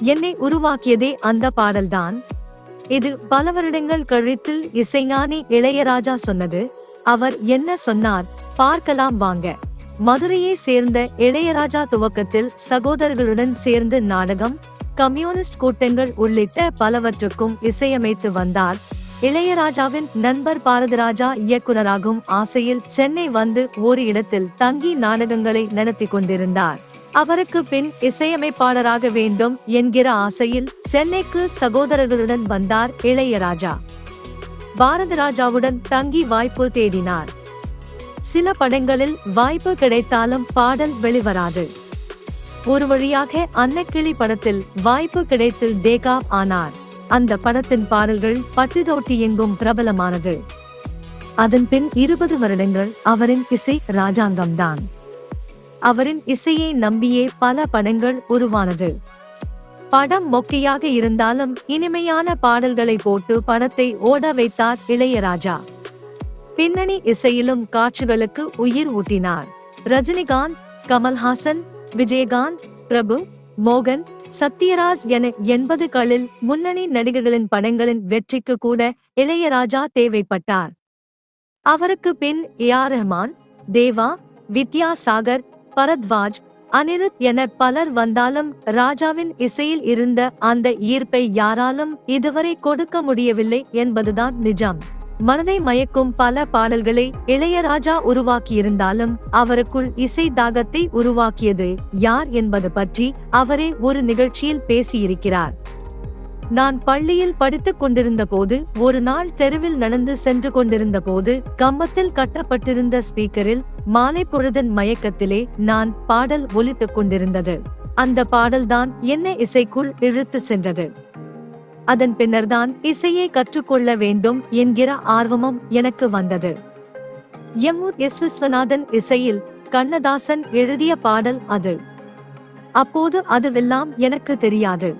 என்னை உருவாக்கியதே அந்த பாடல்தான். இது பல வருடங்கள் கழித்து இசைஞானி இளையராஜா சொன்னது. அவர் என்ன சொன்னார்? பார்க்கலாம் வாங்க. மதுரையை சேர்ந்த இளையராஜா துவக்கத்தில் சகோதரர்களுடன் சேர்ந்து நாடகம் கம்யூனிஸ்ட் கூட்டங்கள் உள்ளிட்ட பலவற்றுக்கும் இசையமைத்து வந்தார். இளையராஜாவின் நண்பர் பாரதிராஜா இயக்குனராகும் ஆசையில் சென்னை வந்து ஒரு இடத்தில் தங்கி நாடகங்களை நடத்தி கொண்டிருந்தார். அவருக்கு பின் இசையமைப்பாளராக வேண்டும் என்கிற ஆசையில் சென்னைக்கு சகோதரர்களுடன் வந்தார் இளையராஜா பாரதிராஜாவுடன் தங்கி வாய்ப்பு தேடினார். சில படங்களில் வாய்ப்பு கிடைத்தாலும் பாடல் வெளிவராது. ஒரு வழியாக அன்னக்கிளி படத்தில் வாய்ப்பு கிடைத்து தேகா ஆனார். அந்த படத்தின் பாடல்கள் பட்டிதோட்டி எங்கும் பிரபலமானது. அதன் பின் இருபது வருடங்கள் அவரின் இசை ராஜாங்கம்தான் அவரின் இசையை நம்பியே பல படங்கள் உருவானது. படம் மொக்கையாக இருந்தாலும் இனிமையான பாடல்களை போட்டு படத்தை ஓட வைத்தார் இளையராஜா. பின்னணி இசையிலும் காட்சிகளுக்கு உயிர் ஊட்டினார். ரஜினிகாந்த் கமல்ஹாசன் விஜயகாந்த் பிரபு மோகன் சத்யராஜ் என எண்பதுகளில் முன்னணி நடிகர்களின் படங்களின் வெற்றிக்கு கூட இளையராஜா தேவைப்பட்டார். அவருக்கு பின் ஏ ஆர் ரஹ்மான் தேவா வித்யாசாகர் பரத்வாஜ் அனிருத் என பலர் வந்தாலும் ராஜாவின் இசையில் இருந்த அந்த ஈர்ப்பை யாராலும் இதுவரை கொடுக்க முடியவில்லை என்பதுதான் நிஜம். மனதை மயக்கும் பல பாடல்களை இளையராஜா உருவாக்கியிருந்தாலும் அவருக்குள் இசை தாகத்தை உருவாக்கியது யார் என்பது பற்றி அவரே ஒரு நிகழ்ச்சியில் பேசியிருக்கிறார். நான் பள்ளியில் படித்துக் கொண்டிருந்த போது ஒரு நாள் தெருவில் நடந்து சென்று கொண்டிருந்த போது கம்பத்தில் கட்டப்பட்டிருந்த ஸ்பீக்கரில் மாலை பொழுதன் மயக்கத்திலே நான் பாடல் ஒலித்துக் கொண்டிருந்தது. அந்த பாடல்தான் என்ன இசைக்குள் இழுத்து சென்றது. அதன் பின்னர்தான் இசையை கற்றுக்கொள்ள வேண்டும் என்கிற ஆர்வமும் எனக்கு வந்தது. எம் எஸ் விஸ்வநாதன் இசையில் கண்ணதாசன் எழுதிய பாடல் அது. அப்போது அதுவெல்லாம் எனக்கு தெரியாது.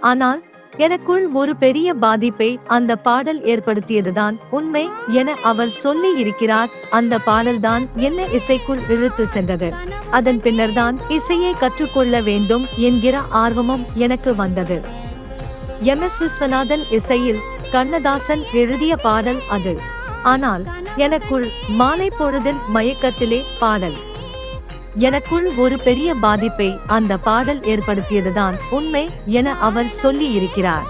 ஆனால் எனக்குள் ஒரு பெரிய பாதிப்பை அந்த பாடல் ஏற்படுத்தியதுதான் உண்மை என அவர் சொல்லி இருக்கிறார் அந்த பாடல்தான் என்ன இசைக்குள் இழுத்து சென்றது. அதன் பின்னர்தான் இசையை கற்றுக்கொள்ள வேண்டும் என்கிற ஆர்வமும் எனக்கு வந்தது. எம். எஸ். விஸ்வநாதன் இசையில் கண்ணதாசன் எழுதிய பாடல் அது. ஆனால் எனக்குள் மாலை பொழுதின் மயக்கத்திலே பாடல். எனக்குள் ஒரு பெரிய பாதிப்பை அந்த பாடல் ஏற்படுத்தியதுதான் உண்மை என அவர் சொல்லி இருக்கிறார்